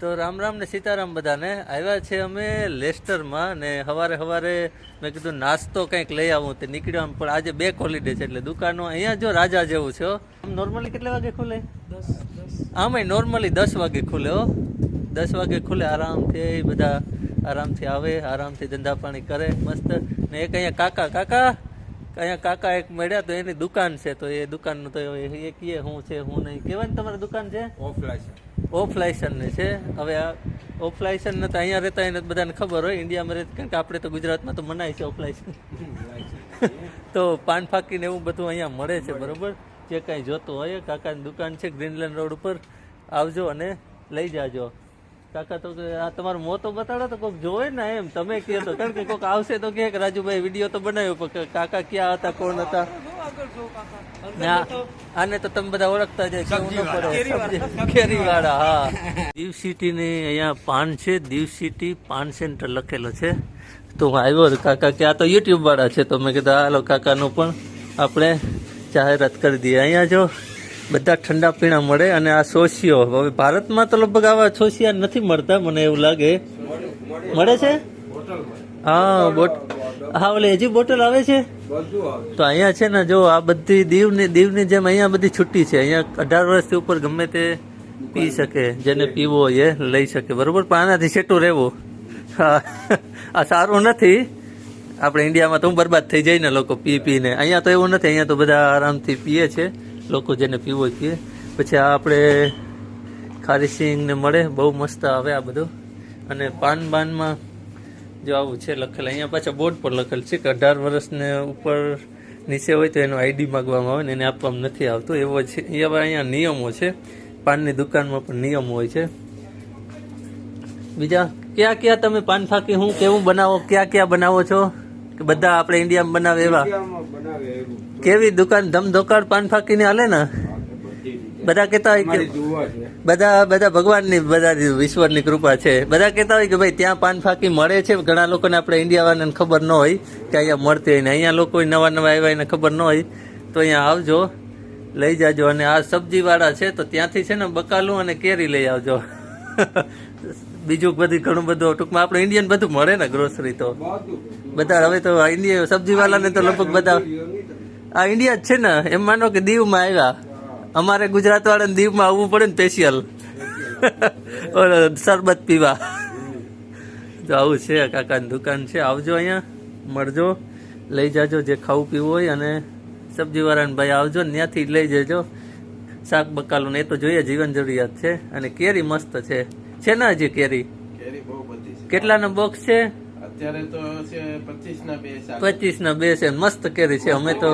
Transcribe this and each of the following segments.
તો રામ રામ ને સીતારામ બધાને. આવ્યા છે અમે લેસ્ટરમાં ને સવારે સવારે મેં કીધું નાસ્તો કંઈક લઈ આવું તે નીકળ્યો પણ આજે બે હોલિડે છે એટલે દુકાનો અહીંયા જો રાજા જેવું છે આમ નોર્મલી કેટલા વાગે ખુલે? આમાં નોર્મલી દસ વાગે ખુલે હો. દસ વાગે ખુલે આરામથી બધા આરામથી આવે આરામથી ધંધા પાણી કરે મસ્ત. ને એક અહીંયા કાકા કાકા અહીંયા કાકા એક મળ્યા તો એની દુકાન છે તો એ દુકાનનું તો એ એ કીએ શું છે શું નહીં. કહેવાય ને તમારી દુકાન છે. ઓફ લાયસન્સની છે. હવે આ ઓફ લાયસન્સ તો અહીંયા રહેતા એને બધાને ખબર હોય. ઇન્ડિયામાં રહે કારણ કે આપણે તો ગુજરાતમાં તો મનાય છે ઓફ લાયસન્સ તો પાન ફાકીને એવું બધું અહીંયા મળે છે બરાબર? જે કાંઈ જોતું હોય કાકાની દુકાન છે ગ્રીનલેન્ડ રોડ ઉપર. આવજો અને લઈ જાજો. કાકા તો કે આ તમારું મોં તો બતાડો તો કોઈક જોવે ને એમ. તમે કહે તો. કારણ કે કોઈક આવશે તો કહે કે રાજુભાઈ વીડિયો તો બનાવ્યો. પણ કાકા ક્યાં હતા કોણ હતા? આને તો તમે બધા ઓળખતા જાય કેરીવાળા હા. દીવ સિટીની અહીંયા પાન છે દીવ સિટી પાન સેન્ટર લખેલો છે. તો હું આવ્યો કાકા કે આ તો યુટ્યુબ વાળા છે તો મેં કીધું હાલો કાકાનું પણ આપણે જાહેરાત કરી દઈએ. અહીંયા જો બધા ઠંડા પીણા મળે અને આ સોશિયો હવે ભારતમાં તો લગભગ આવા સોશિયા નથી મળતા મને એવું લાગે. મળે છે? હા બોટ હા ઓલે હજી બોટલ આવે છે? તો અહીંયા છે ને જો આ બધી દીવની દીવની જેમ અહીંયા બધી છુટ્ટી છે. અહીંયા અઢાર વર્ષથી ઉપર ગમે તે પી શકે જેને પીવો હોય એ લઈ શકે. બરોબર? પણ આનાથી છેટું રહેવું. હા. આ સારું નથી. આપણે ઇન્ડિયામાં તો હું બરબાદ થઈ જાય ને લોકો પી પીને. અહીંયા તો એવું નથી. અહીંયા તો બધા આરામથી પીએ છે. લોકો જેને પીવો પીએ. પછી આ આપણે ખારી સિંગને મળે. બહુ મસ્ત આવે આ બધું. અને પાન બાનમાં જો આવું છે લખેલ અહીંયા પાછા બોર્ડ પર લખેલ છે કે અઢાર વર્ષને ઉપર નીચે હોય તો એનો આઈડી માગવામાં આવે ને એને આપવામાં નથી આવતું. એવો છે અહીંયા નિયમો છે. પાનની દુકાનમાં પણ નિયમો હોય છે. બીજા ક્યાં ક્યાં તમે પાન ફાકી હું કેવું બનાવો ક્યાં ક્યાં બનાવો છો? કે બધા આપણે ઇન્ડિયામાં બનાવે એવા? કેવી દુકાન ધમધોકાળ પાન ફાકીને હાલે ને? બધા કહેતા હોય કે બધા બધા ભગવાનની બધા ઈશ્વરની કૃપા છે. બધા કહેતા હોય કે ભાઈ ત્યાં પાન ફાકી મળે છે. ઘણા લોકોને આપણે ઇન્ડિયાવાળાને ખબર ન હોય કે અહીંયા મળતી હોય ને. અહીંયા લોકો નવા નવા આવ્યા એને ખબર ન હોય. તો અહીંયા આવજો લઈ જાજો. અને આ સબ્જીવાળા છે તો ત્યાંથી છે ને બકાલું અને કેરી લઈ આવજો. બીજું બધી ઘણું બધું ટૂંકમાં આપણે ઇન્ડિયન બધું મળે ને ગ્રોસરી તો. બધા હવે તો ઇન્ડિયા સબ્જીવાળાને તો લગભગ બધા આ ઇન્ડિયા જ છે ને. એમ માનો કે દીવમાં આવ્યા. અમારે ગુજરાત વાળાને દીવમાં આવવું પડે ને સ્પેશિયલ શરબત પીવા. તો આવું છે કાકાની દુકાન છે. આવજો અહીંયા મળજો. લઈ જાજો જે ખાવું પીવું હોય અને સબ્જી વાળાને ભાઈ આવજો ને ત્યાંથી લઈ જજો. શાક બકાલું ને એ તો જોઈએ જીવન જરૂરિયાત છે. અને કેરી મસ્ત છે. છે ને હજી કેરી? કેટલાનો બોક્સ છે? અત્યારે તો છે પચીસ ના બે છે પચીસ ના બે છે. મસ્ત કેરી છે. અમે તો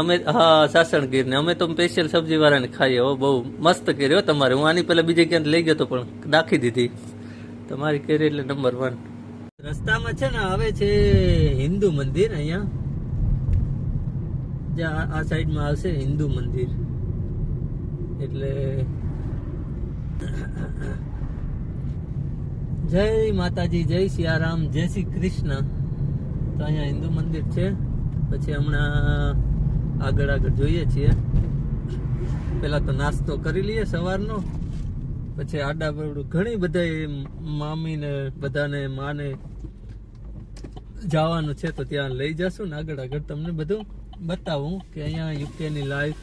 અમે હા સાસણગીર ને અમે તો સ્પેશિયલ સબ્જી વાળાને ખાઈએ હો બહુ મસ્ત કેરી હો તમારે. હું આની પેલા બીજે ક્યાંક લઈ ગયો તો પણ નાખી દીધી. તમારી કેરી એટલે નંબર વન રસ્તામાં છે ને આવે છે હિન્દુ મંદિર અહીંયા. જ્યાં આ સાઈડમાં આવશે હિન્દુ મંદિર. એટલે જય માતાજી, જય સિયારામ, જય શ્રી કૃષ્ણ. તો અહીંયા હિન્દુ મંદિર છે. પછી હમણાં આગળ આગળ જોઈએ છીએ. પેલા તો નાસ્તો કરી લઈએ સવારનો. પછી આડા બરડું ઘણી બધા મામીને, બધાને, માને જવાનું છે તો ત્યાં લઈ જશું ને આગળ આગળ તમને બધું બતાવું કે અહીંયા યુકેની લાઈફ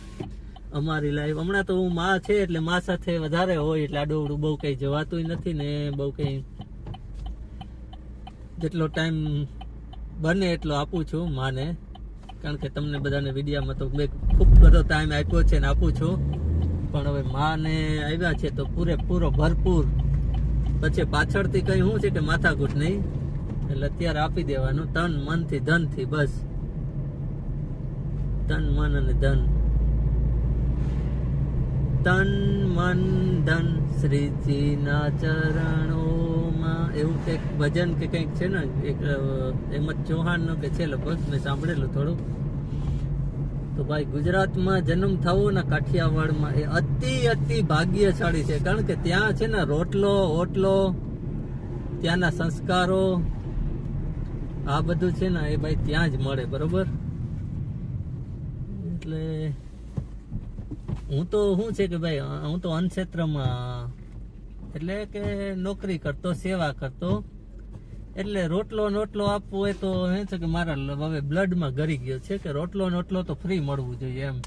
અમારી લાઈફ હમણાં તો હું માં છે એટલે માં સાથે વધારે હોય એટલે આડોવડું બહુ કઈ જવાતું નથી ને બહુ કઈ જેટલો ટાઈમ બને એટલો આપું છું માને. કારણ કે તમને બધાને વિડીયામાં તો મેં ખૂબ બધો ટાઈમ આપ્યો છે ને આપું છું. પણ હવે માને આવ્યા છે તો પૂરેપૂરો ભરપૂર. પછી પાછળથી કઈ શું છે કે માથાકૂટ નહીં. એટલે અત્યારે આપી દેવાનું. તન મનથી ધનથી બસ. તન મન અને ધન. તન મન ધન શ્રીજીના ચરણોમાં. એવું કંઈક ભજન કે કંઈક છે ને, એક એમ જ ચૌહાણનો કે છે લગભગ, મેં સાંભળેલું થોડું. તો ભાઈ, ગુજરાતમાં જન્મ થવો ને કાઠિયાવાડમાં એ અતિ અતિ ભાગ્યશાળી છે. કારણ કે ત્યાં છે ને, રોટલો, ઓટલો, ત્યાંના સંસ્કારો, આ બધું છે ને, એ ભાઈ ત્યાં જ મળે, બરોબર? એટલે હું તો શું છે કે ભાઈ હું તો અનક્ષેત્રમાં એટલે કે નોકરી કરતો, સેવા કરતો. એટલે રોટલો નોટલો આપવો હોય તો એ છે કે મારા હવે બ્લડમાં ગરી ગયો છે કે રોટલો નોટલો તો ફ્રી મળવું જોઈએ એમ.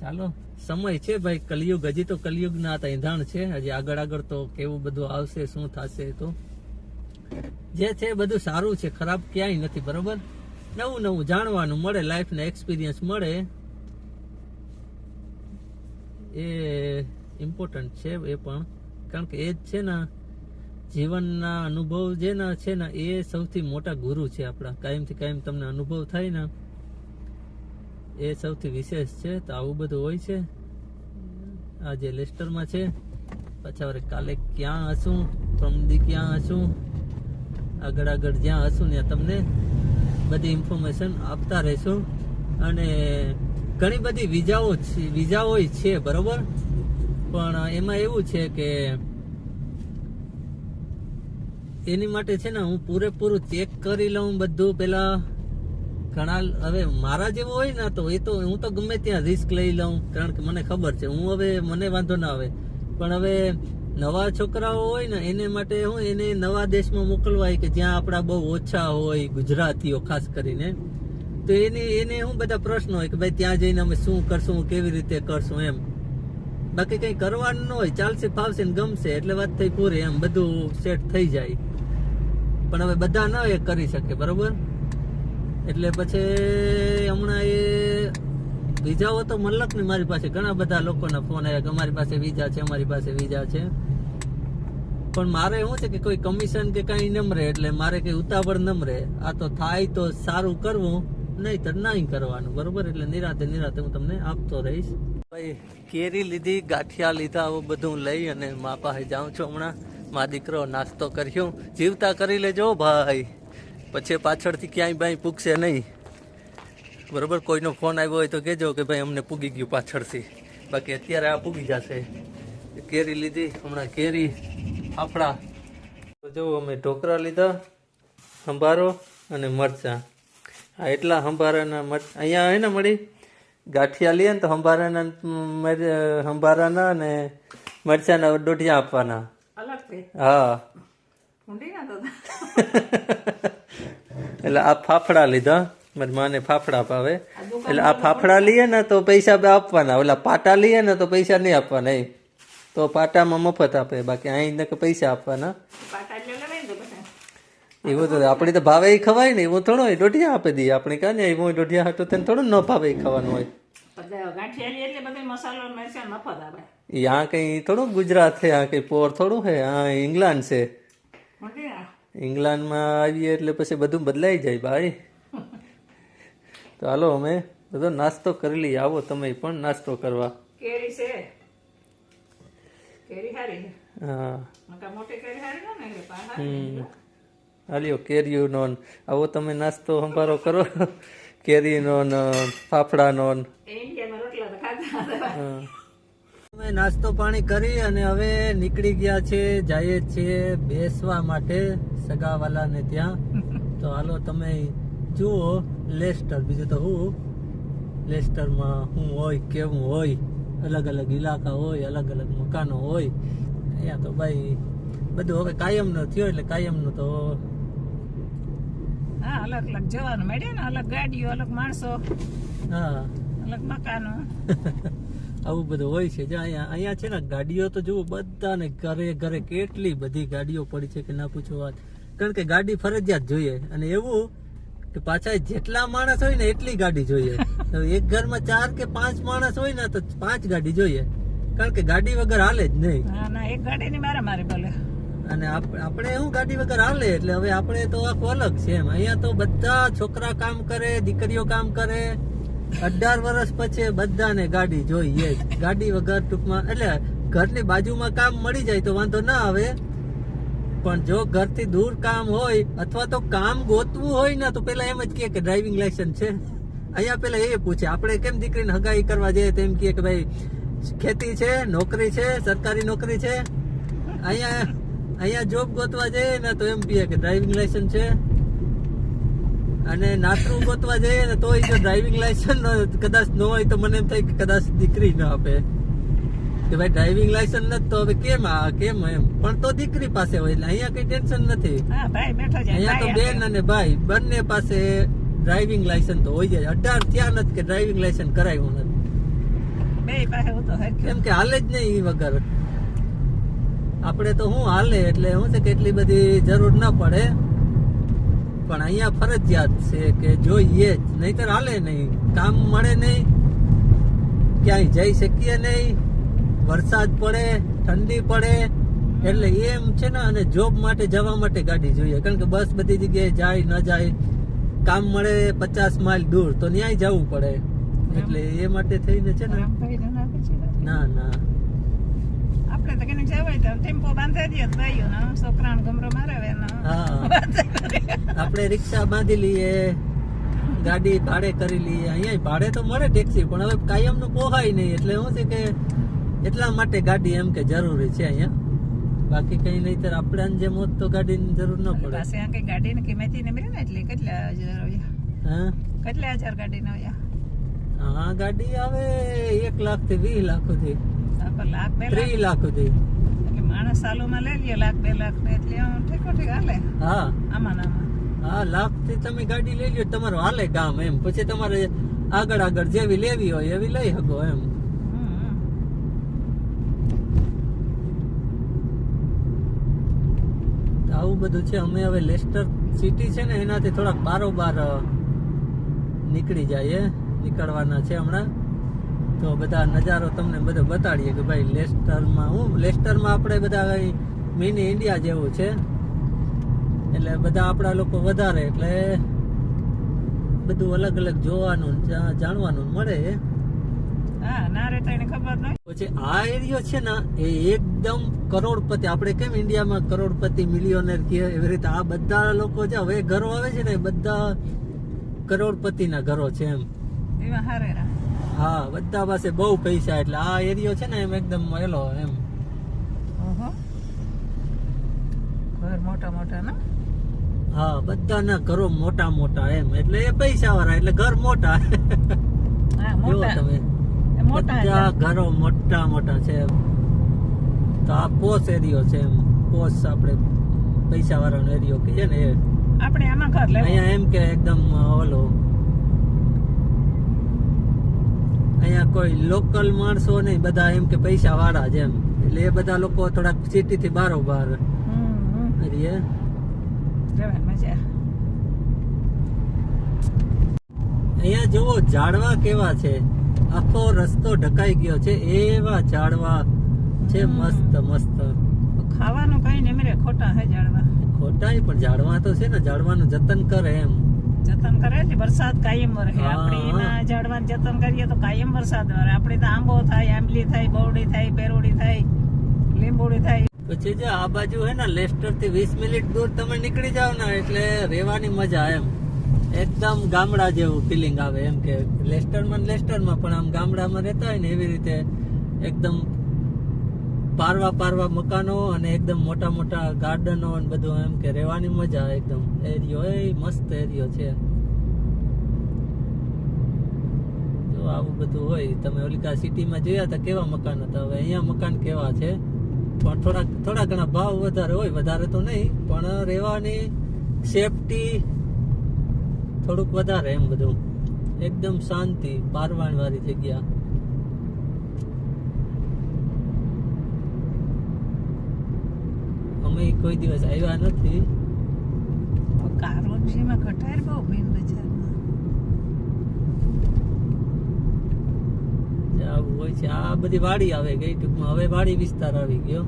ચાલો, સમય છે ભાઈ, કલયુગ, હજી તો કલયુગ ના ઈંધાણ છે. હજી આગળ આગળ તો કેવું બધું આવશે, શું થશે એ તો. જે છે એ બધું સારું છે, ખરાબ ક્યાંય નથી, બરોબર? નવું નવું જાણવાનું મળે લાઈફ ને એક્સપિરિયન્સ મળે. એ ઇમ્પોર્ટન્ટ છે એ પણ. કારણ કે એ જ છે ને, જીવનના અનુભવ જે ના છે ને, એ સૌથી મોટા ગુરુ છે આપણા. કાયમથી કાયમ તમને અનુભવ થાય ને, એ સૌથી વિશેષ છે. તો આવું બધું હોય છે. આજે લેસ્ટરમાં છે, પાછા વળી કાલે ક્યાં હશું? પ્રમદી ક્યાં હશું? આગળ આગળ જ્યાં હશું ત્યાં તમને બધી ઇન્ફોર્મેશન આપતા રહીશું. અને ઘણી બધી વિઝાઓ વિઝાઓ છે, બરોબર? પણ એમાં એવું છે કે એની માટે છે ને હું પૂરેપૂરું ચેક કરી લઉં બધું પેલા. ઘણા હવે મારા જેવો હોય ને તો એ તો, હું તો ગમે ત્યાં રિસ્ક લઈ લઉં. કારણ કે મને ખબર છે, હું હવે, મને વાંધો ના આવે. પણ હવે નવા છોકરાઓ હોય ને, એને માટે હું એને નવા દેશમાં મોકલવાય કે જ્યાં આપણા બહુ ઓછા હોય ગુજરાતીઓ ખાસ કરીને, તો એને એને હું બધા પ્રશ્નો હોય કે ભાઈ ત્યાં જઈને અમે શું કરશું કેવી રીતે કરશું એમ. બાકી કઈ કરવાનું ન હોય, ચાલશે, ફાવશે ને ગમશે, એટલે વાત થઈ પૂરી એમ, બધું સેટ થઈ જાય. પણ હવે બધા ન એ કરી શકે, બરોબર? એટલે પછી હમણાં એ વિઝાઓ તો મલક ને મારી પાસે ઘણા બધા લોકોના ફોન આવ્યા કે અમારી પાસે વિઝા છે, અમારી પાસે વિઝા છે. પણ મારે શું છે કે કોઈ કમિશન કે કઈ નમરે એટલે મારે કઈ ઉતાવળ નમ રહે આ તો થાય તો સારું કરવું, નહીં તો નહીં કરવાનું, બરોબર? એટલે નિરાતે નિરાતે હું તમને આપતો રહીશ. ભાઈ, કેરી લીધી, ગાંઠિયા લીધા, આવું બધું લઈ અને મા પાસે જાઉં છું હમણાં. મા દીકરો નાસ્તો કર્યો. જીવતા કરી લેજો ભાઈ. પછી પાછળથી ક્યાંય ભાઈ પૂગશે નહીં. બરોબર કોઈનો ફોન આવ્યો હોય તો કહેજો કે ભાઈ અમને પૂગી ગયું પાછળથી. બાકી અત્યારે આ પૂગી જશે. કેરી લીધી હમણાં કેરી ફાફડા. તો જો અમે ઢોકળા લીધા સંભારો અને મરચાં. આ એટલા સંભારાના મરચ અહીંયા હે ને મળી? ગાંઠિયા લઈએ ને તો સંભારાના સંભારાના અને મરચાંના દોઢિયા આપવાના. હા. એટલે આ ફાફડા લીધા. મારી માને ફાફડા ભાવે. એટલે આ ફાફડા લઈએ ને તો પૈસા આપવાના. ઓલા પાટા લઈએ ને તો પૈસા નહીં આપવાના એ તો પાટામાં મફત આપે. બાકી અહીં કે પૈસા આપવાના. એવું તો આપણે તો ભાવે ખવાય ને. એવું થોડો દોઢિયા આપી દઈએ. આપણે કાને એવું દોઢિયા હાટું તેને થોડું ન ભાવે ખાવાનું હોય. આ કંઈ થોડું ગુજરાત છે. આ કંઈ પોર થોડું છે. આ ઇંગ્લેન્ડ છે. ઇંગ્લેન્ડમાં આવીએ એટલે પછી બધું બદલાઈ જાય ભાઈ. તો હાલો અમે બધો નાસ્તો કરી લઈએ. આવો તમે પણ નાસ્તો કરવા. કેરી છે? કેરી હારી હા. મોટી કેરી હારી ને. હાલ્યો કેરીઓ નોન આવો તમે નાસ્તો સંભારો કરો. ન ન. તો ખાધા હતા. હા. અમે નાસ્તો પાણી કરી અને હવે નીકળી ગયા છે જઈએ છીએ બેસવા માટે સગાવાલાને ત્યાં. તો હાલો તમે જુઓ લેસ્ટર. બીજું તો હું? લેસ્ટરમાં શું હોય કેવું હોય? અલગ અલગ ઇલાકા હોય અલગ અલગ મકાનો હોય. અહીંયા તો ભાઈ બધું હવે કાયમનો થયો એટલે કાયમનો તો હા અલગ અલગ જવાનું મળ્યા ને અલગ ગાડીઓ અલગ માણસો હા. અલગ મકાનો. આવું બધું હોય છે. જ્યાં અહીંયા અહીંયા છે ને ગાડીઓ તો જુઓ બધાને ઘરે ઘરે કેટલી બધી ગાડીઓ પડી છે કે ના પૂછો વાત. કારણ કે ગાડી ફરજિયાત જોઈએ. અને એવું કે પાછા જેટલા માણસ હોય ને એટલી ગાડી જોઈએ. એક ઘરમાં ચાર કે પાંચ માણસ હોય ને તો પાંચ ગાડી જોઈએ. કારણ કે ગાડી વગર હાલે જ નહીં. ના એક ગાડી ની મારે મારી ભલે. અને આપણે હું ગાડી વગર હાલે? એટલે હવે આપણે તો આખું અલગ છે એમ. અહીંયા તો બધા છોકરા કામ કરે દીકરીઓ કામ કરે. અઢાર વર્ષ પછી બધાને ગાડી જોઈએ જ. ગાડી વગર ટૂંકમાં એટલે ઘરની બાજુમાં કામ મળી જાય તો વાંધો ના આવે. પણ જો ઘરથી દૂર કામ હોય અથવા તો કામ ગોતવું હોય ને, તો પેલા એમ જ કે ડ્રાઇવિંગ લાયસન્સ છે. અહીંયા પેલા એ પૂછે, આપણે કેમ દીકરીને હગાઈ કરવા જઈએ? તેમ કહે કે, ભાઈ, ખેતી છે, નોકરી છે, સરકારી નોકરી છે. અહીંયા અહીંયા જોબ ગોતવા જઈએ ને, તો એમ કહે કે ડ્રાઇવિંગ લાયસન્સ છે. અને નાતરું ગોતવા જઈએ ને, તોય જો ડ્રાઇવિંગ લાયસન્સ કદાચ ન હોય, તો મને એમ થાય કે કદાચ દીકરી ન આપે. કે ભાઈ ડ્રાઇવિંગ લાયસન્સ નથી તો હવે કેમ આ કેમ એમ? પણ તો દીકરી પાસે હોય એટલે અહીંયા કઈ ટેન્શન નથી. હા અહીંયા તો બેન અને ભાઈ બંને પાસે ડ્રાઇવિંગ લાયસન્સ તો હોય જાય અઢાર ત્યાં નથી કે ડ્રાઇવિંગ લાયસન્સ કરાવ્યું નથી. હું કેમ કે હાલે જ નહીં એ વગર. આપણે તો હું હાલે એટલે શું છે કે એટલી બધી જરૂર ના પડે. પણ અહીંયા ફરજિયાત છે કે જોઈએ જ. નહીતર હાલે નહીં. કામ મળે નહીં. ક્યાંય જઈ શકીએ નહીં. વરસાદ પડે ઠંડી પડે એટલે એમ છે ને અને જોબ માટે જવા માટે ગાડી જોઈએ. કારણ કે બસ બધી જગ્યાએ જાય ન જાય કામ મળે પચાસ માઇલ દૂર તો ન્યાય જવું પડે. એટલે એ માટે થઈને છે ને ના? ના ના. આપણે તો કને જવાય તો ટેમ્પો બાંધી દઈએ ભાઈઓ ને છોકરાને ગમરો મારાવે હા. આપણે રિક્ષા બાંધી લઈએ ગાડી ભાડે કરી લઈએ. અહીંયા ભાડે તો મળે ટેક્સી પણ હવે કાયમનું પોહાય નહીં. એટલે શું છે કે એટલા માટે ગાડી એમ કે જરૂરી છે અહીંયા. બાકી કઈ નહીતર આપણે જેમ હોત તો ગાડીની જરૂર ન પડે. પાસે આ કઈ ગાડી ને કિંમત ને મળી ને એટલે કેટલા હજાર આવ્યા? હા? કેટલા હજાર ગાડી ના હોય હા ગાડી આવે એક લાખથી વીસ લાખ સુધી. લાખ બે ત્રીસ લાખ. સુધી. એટલે માણસ સાલુમાં લઈ લે લાખ બે લાખ ને એટલે ઠીકો ઠીક હાલે. હા. આમાં આમાં. હા લાખથી તમે ગાડી લઈ લ્યો તમારું હાલે ગામ એમ. પછી તમારે આગળ આગળ જેવી લેવી હોય એવી લઈ શકો એમ. આવું બધું છે. અમે હવે લેસ્ટર સિટી છે ને, એનાથી થોડાક બારોબાર નીકળી જાય નીકળવાના છે હમણાં. તો બધા નજારો તમને બધો બતાડીએ કે ભાઈ લેસ્ટરમાં હું, લેસ્ટરમાં આપણે બધા અહીં મિની ઇન્ડિયા જેવું છે. એટલે બધા આપણા લોકો વધારે, એટલે બધું અલગ અલગ જોવાનું જાણવાનું મળે હા ના રે એને ખબર નહીં પછી આ એરિયો છે ને એ એકદમ કરોડપતિ આપણે કેમ ઇન્ડિયામાં કરોડપતિ મિલિયોનર કહે એવી રીતે? આ બધા લોકો જે હવે ઘરો આવે છે ને બધા કરોડપતિના ઘરો છે એમ. એમાં હારે હા બધા પાસે બહુ પૈસા એટલે આ એરિયો છે ને એમ એકદમ એલો એમ. ઘર મોટા મોટા ના? હા બધાના ઘરો મોટા મોટા એમ. એટલે એ પૈસા વાળા એટલે ઘર મોટા. હા મોટા. તમે. બધા ઘરો મોટા મોટા છે. તો આ પોસ એરિયો છે એમ. પોસ આપણે પૈસા વાળાનો એરિયો કહીએ ને એ. આપણે આમાં ઘર લેવું. અહીંયા એમ કે એકદમ ઓલો. અહીંયા કોઈ લોકલ માણસો નહીં બધા એમ કે પૈસા વાળા જ એમ. એટલે એ બધા લોકો થોડાક સિટી થી બારો બાર મજા. અહીંયા જુઓ ઝાડવા કેવા છે. આખો રસ્તો ઢકાઈ ગયો છે એવા ઝાડવા છે મસ્ત મસ્ત. ખાવાનું કઈ ને મેરે ખોટા હે ઝાડવા. ખોટા પણ ઝાડવા તો છે ને ઝાડવાનું જતન કરે એમ. જતન કરે એટલે વરસાદ કાયમ રહે. આપણે એમાં ઝાડવાનું જતન કરીએ તો કાયમ વરસાદ રહે આપણે તો આંબો થાય આંબલી થાય બવડી થાય પેરોડી થાય લીંબોડી થાય. પછી જે આ બાજુ હે ને લેસ્ટરથી વીસ મિનિટ દૂર તમે નીકળી જાવ ને એટલે રહેવાની મજા એમ. એકદમ ગામડા જેવું ફિલિંગ આવે. એમ કે લેસ્ટરમાં લેસ્ટરમાં, પણ આમ ગામડામાં રહેતા હોય ને એવી રીતે એકદમ પારવા પારવા મકાનો અને એકદમ મોટા મોટા ગાર્ડનો અને બધું એમ કે રહેવાની મજા એકદમ. એરિયો, એ મસ્ત એરિયો છે. જો આવું બધું હોય, તમે ઓલિકા સિટીમાં જોયા હતા કેવા મકાન હતા? હવે અહીંયા મકાન કેવા છે? પણ થોડા થોડા ઘણા ભાવ વધારે હોય, વધારે તો નહીં, પણ રહેવાની સેફટી થોડુંક વધારે એમ બધું. એકદમ શાંતિ પારવાણ વાળી જગ્યા અમે કોઈ દિવસ આવ્યા નથી. કારો જેમાં બહુ મેન બજારમાં. આવું હોય છે આ બધી વાડી આવે ગઈ ટૂંકમાં. હવે વાડી વિસ્તાર આવી ગયો.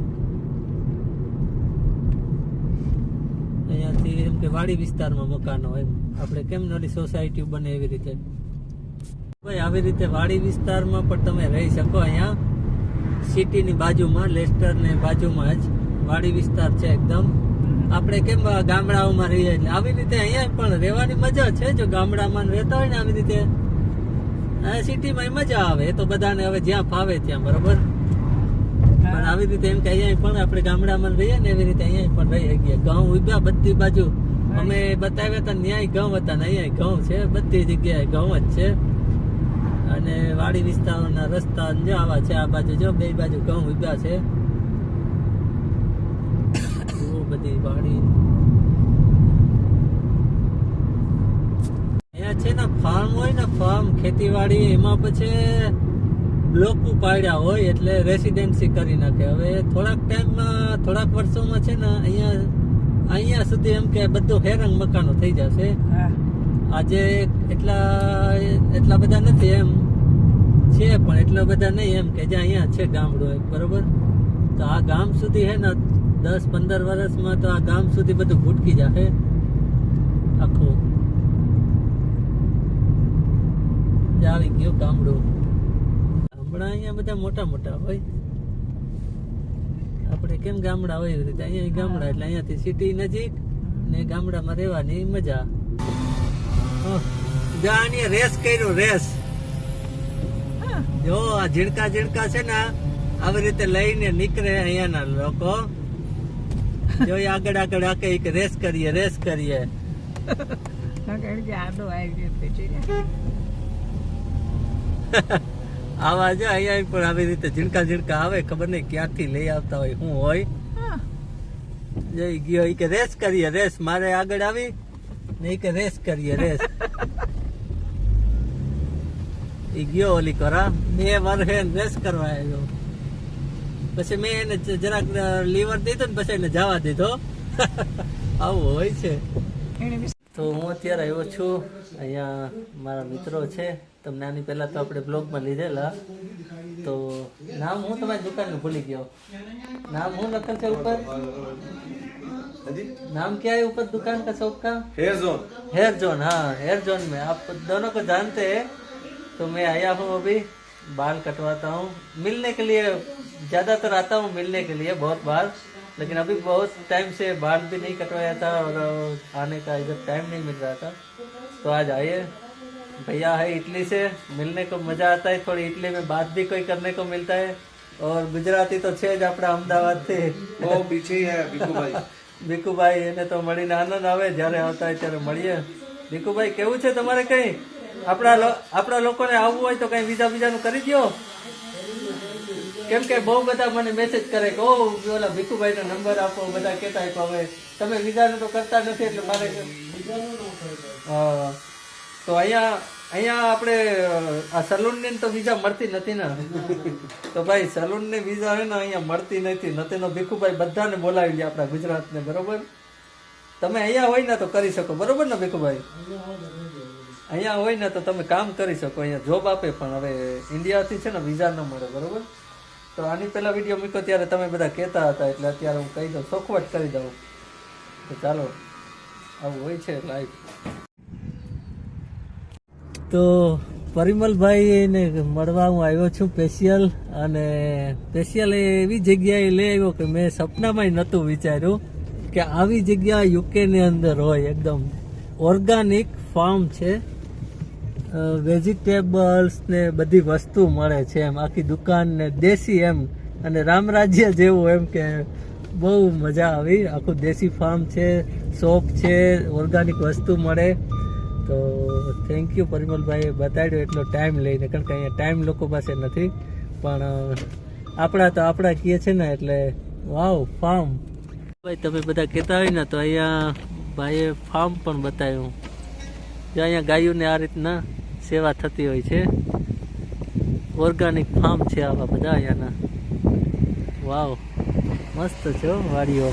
અહીંયાથી એમ કે વાડી વિસ્તારમાં મકાનો એમ. આપણે કેમ નડી સોસાયટી બને એવી રીતે? ભાઈ આવી રીતે વાડી વિસ્તારમાં પણ તમે રહી શકો અહીંયા. સિટીની બાજુમાં લેસ્ટરની બાજુમાં જ વાડી વિસ્તાર છે એકદમ. આપણે કેમ ગામડાઓમાં રહીએ એટલે આવી રીતે અહીંયા પણ રહેવાની મજા છે. જો ગામડામાં રહેતા હોય ને આવી રીતે સિટીમાં મજા આવે. એ તો બધાને હવે જ્યાં ફાવે ત્યાં બરોબર? પણ આવી રીતે એમ કે અહીંયા પણ આપણે ગામડામાં રહીએ ને એવી રીતે અહીંયા પણ રહી શકીએ. ઘઉં ઉભ્યા બધી બાજુ. અમે બતાવ્યા હતા ન્યાય ઘઉં હતા ને અહીંયા ઘઉં છે બધી જગ્યાએ ઘઉં જ છે. અને વાડી વિસ્તારોના રસ્તા જો આવા છે આ બાજુ જો બે બાજુ ઘઉં ઉભ્યા છે. બધી વાડી. અહીંયા છે ને ફાર્મ હોય ને ફાર્મ ખેતીવાડી એમાં પછી બ્લોક પાડ્યા હોય એટલે રેસિડેન્સી કરી નાખે. હવે થોડાક ટાઈમમાં થોડાક વર્ષોમાં છે ને અહીંયા અહીંયા સુધી એમ કે બધું હેરંગ મકાનો થઈ જશે. આજે એટલા એટલા બધા નથી એમ. છે પણ એટલા બધા નહીં એમ કે જે અહીંયા છે ગામડું એક બરોબર? તો આ ગામ સુધી હે ને દસ પંદર વર્ષમાં તો આ ગામ સુધી બધું ભૂટકી જશે આખું. આવી ગયું ગામડું. હમણાં અહીંયા બધા મોટા મોટા હોય. આપણે કેમ ગામડા હોય એવી રીતે? અહીંયા ગામડા એટલે અહીંયાથી સિટી નજીક ને ગામડામાં રહેવાની મજા. જાણીએ રેસ કર્યો રેસ જો આ ઝીણકા ઝીણકા છે ને આવી રીતે લઈને નીકળે અહીંયાના લોકો. જો આગળ આગળ આકે ઈ રેસ કરીએ રેસ કરીએ. આડો આવી ગયો. આવા જો અહીંયા પણ આવી રીતે ઝીણકા ઝીણકા આવે ખબર નહીં ક્યાંથી લઈ આવતા હોય શું હોય. જઈ ગયો એ કે રેસ કરીએ રેસ મારે આગળ આવી. ને કે રેસ કરીએ રેસ. ઈ ગયો ઓલી કરા બે વર્ષે રેસ કરવા આવ્યો પછી મેં એને જરાક લીવર દીધું ને પછી એને જવા દીધો. આવું હોય છે. તો હું અત્યારે આવ્યો છું અહીંયા મારા મિત્રો છે. તમને આની પહેલા તો આપણે બ્લોગમાં લીધેલા તો નામ હું તમારી દુકાનનું ભૂલી ગયો નામ હું લખેલ છે ઉપર नाम क्या है ऊपर दुकान का शॉप का हेयर जोन हेयर जोन हाँ हेयर जोन में आप दोनों को जानते हैं तो मैं आया हूँ अभी बाल कटवाता हूँ मिलने के लिए ज्यादातर आता हूँ मिलने के लिए बहुत बार लेकिन अभी बहुत टाइम से बाल भी नहीं कटवाया था और आने का इधर टाइम नहीं मिल रहा था तो आज आइए भैया है इटली से मिलने को मजा आता है थोड़ी इटली में बात भी कोई करने को मिलता है और गुजराती तो છે જ આપણા અમદાવાદથી वो पीछे ही है बिकू भाई ભીખુભાઈ એને તો મળીને આનંદ આવે જ્યારે આવતા હોય ત્યારે મળીએ ભીખુભાઈ કેવું છે તમારે કઈ આપણા લો- આપણા લોકોને આવવું હોય તો કઈ વિઝા વિઝાનું કરી દો કેમ કે બહુ બધા મને મેસેજ કરે કે ઓ ઓલા ભીખુભાઈ નો નંબર આપો બધા કહેતા હોય પણ હવે તમે વિઝાનું તો કરતા નથી એટલે મારે હા. તો અહીંયા અહીંયા આપણે આ સલૂનની તો વિઝા મળતી નથી ને. તો ભાઈ સલૂનની વિઝા હોય ને અહીંયા મળતી નથી. નથી નો ભીખુભાઈ બધાને બોલાવી લે આપણા ગુજરાતને, બરોબર? તમે અહીંયા હોય ને તો કરી શકો. બરોબર ને ભીખુભાઈ? અહીંયા હોય ને તો તમે કામ કરી શકો. અહીંયા જોબ આપે પણ હવે ઇન્ડિયાથી છે ને વિઝા ન મળે, બરોબર? તો આની પહેલા વીડિયો મૂક્યો ત્યારે તમે બધા કહેતા હતા, એટલે અત્યારે હું કહી દઉં, ચોખવટ કરી દઉં. તો ચાલો, આવું હોય છે લાઈફ તો પરિમલભાઈ ને મળવા હું આવ્યો છું સ્પેશિયલ અને સ્પેશિયલ એવી જગ્યાએ લઈ આવ્યો કે મેં સપનામાં નહોતું વિચાર્યું કે આવી જગ્યા યુકેની અંદર હોય એકદમ ઓર્ગાનિક ફાર્મ છે. વેજીટેબલ્સ ને બધી વસ્તુ મળે છે એમ, આખી દુકાન ને દેશી એમ, અને રામરાજ્ય જેવું એમ કે બહુ મજા આવી. આખું દેશી ફાર્મ છે શોપ છે ઓર્ગાનિક વસ્તુ મળે. તો થેન્ક યુ પરિમલભાઈએ બતાડ્યો, એટલો ટાઈમ લઈને. કારણ કે અહીંયા ટાઈમ લોકો પાસે નથી. પણ આપણા તો આપણા કીએ છે ને, એટલે, વાવ ફાર્મ ભાઈ, તમે બધા કહેતા હોય ને, તો અહીંયા ભાઈએ ફાર્મ પણ બતાવ્યું. જો અહીંયા ગાયોને આ રીતના સેવા થતી હોય છે. ઓર્ગાનિક ફાર્મ છે આવા બધા અહીંયાના. વાવ, મસ્ત છે વાડીઓ.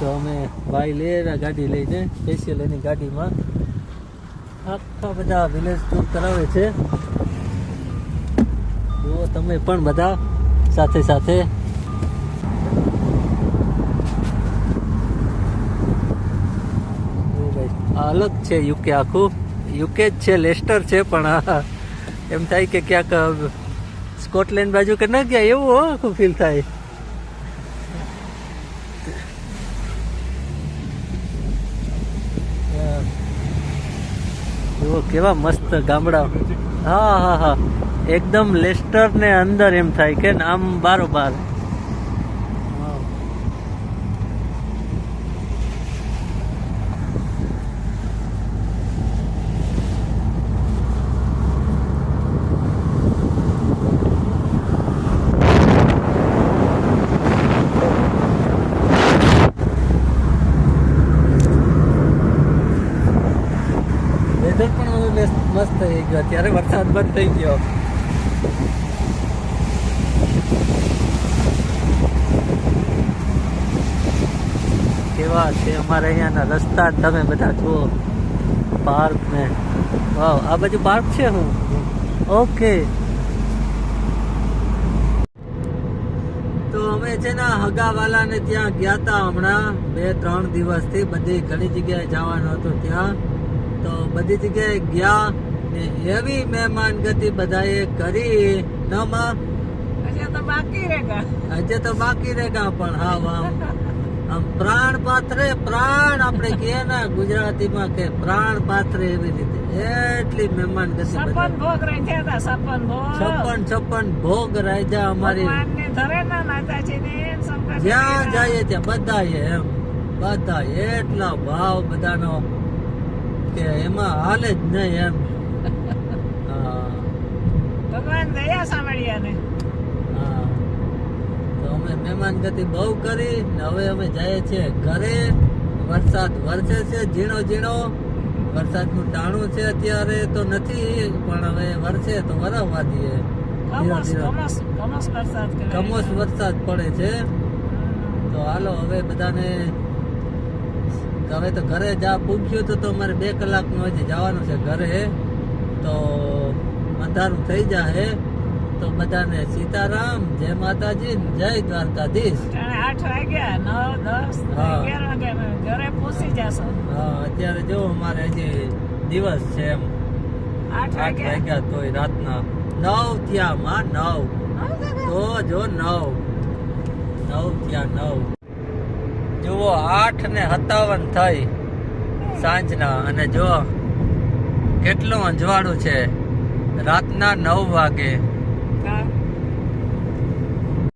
તો અમે ભાઈ લે ગાડી લઈને સ્પેશિયલ એની ગાડીમાં આખા બધા વિલેજ ટૂર કરાવે છે. જુઓ તમે પણ બધા સાથે સાથે અલગ છે યુકે આખું. યુકે જ છે લેસ્ટર છે, પણ એમ થાય કે ક્યાંક સ્કોટલેન્ડ બાજુ કે ના ગયા, એવું આખું ફીલ થાય હા. જુઓ કેવા મસ્ત ગામડા. હા હા હા. એકદમ લેસ્ટર ને અંદર એમ થાય કે આમ બારોબાર હા. ગયો. અત્યારે વરસાદ બંધ થઈ ગયો. કેવા છે અમારે અહીંયાના રસ્તા તમે બધા જુઓ. પાર્ક ને. આ બાજુ પાર્ક છે હું? ઓકે તો અમે છે ને હગાવાલાને ત્યાં ગયા તા હમણાં. બે, ત્રણ દિવસથી બધી ઘણી જગ્યાએ જવાનું હતું ત્યાં. તો બધી જગ્યાએ ગયા. એવી મહેમાન ગતિ બધાએ કરી. ન માં હજી તો બાકી રેગા પણ હા આમ. આમ પ્રાણ પાત્રે પ્રાણ આપણે કહીએ ને ગુજરાતીમાં કે પ્રાણ પાત્રે એવી રીતે. એટલી મહેમાન ગતિ છપ્પન ભોગ હતા સપન ભોગ. છપ્પન છપ્પન ભોગ રાજા અમારી. જ્યાં. જઈએ ત્યાં બધા એમ. બધા એટલા ભાવ બધાનો કે એમાં હાલે જ નહીં એમ. ભગવાન દયા સાંભળ્યા ને હા. તો અમે મહેમાન ગતિ બહુ કરી ને હવે અમે જઈએ છીએ ઘરે. વરસાદ વરસે છે ઝીણો ઝીણો. વરસાદનું ટાણું છે અત્યારે તો નથી પણ હવે વરસે તો વરાવવા દઈએ. કમોસ વરસાદ પડે છે. તો હાલો હવે બધાને હવે તો ઘરે જા પૂછ્યું તો તો અમારે બે કલાકનું હજી જવાનું છે ઘરે. તો અંધારું થઈ જાય તો બધાને સીતારામ જય માતાજી જય દ્વારકાધીશ. આઠ વાગ્યા નવ દસ હા. અગિયાર વાગ્યા ઘરે પહોંચી જશો. હા અત્યારે જો અમારે હજી દિવસ છે એમ. આઠ વાગ્યા તોય રાતના. નવ થયા માં નવ. તો જો નવ. નવ થયા નવ. જુઓ આઠ ને સત્તાવન થઈ. સાંજના અને જો કેટલું અંજવાળું છે. રાતના નવ વાગે.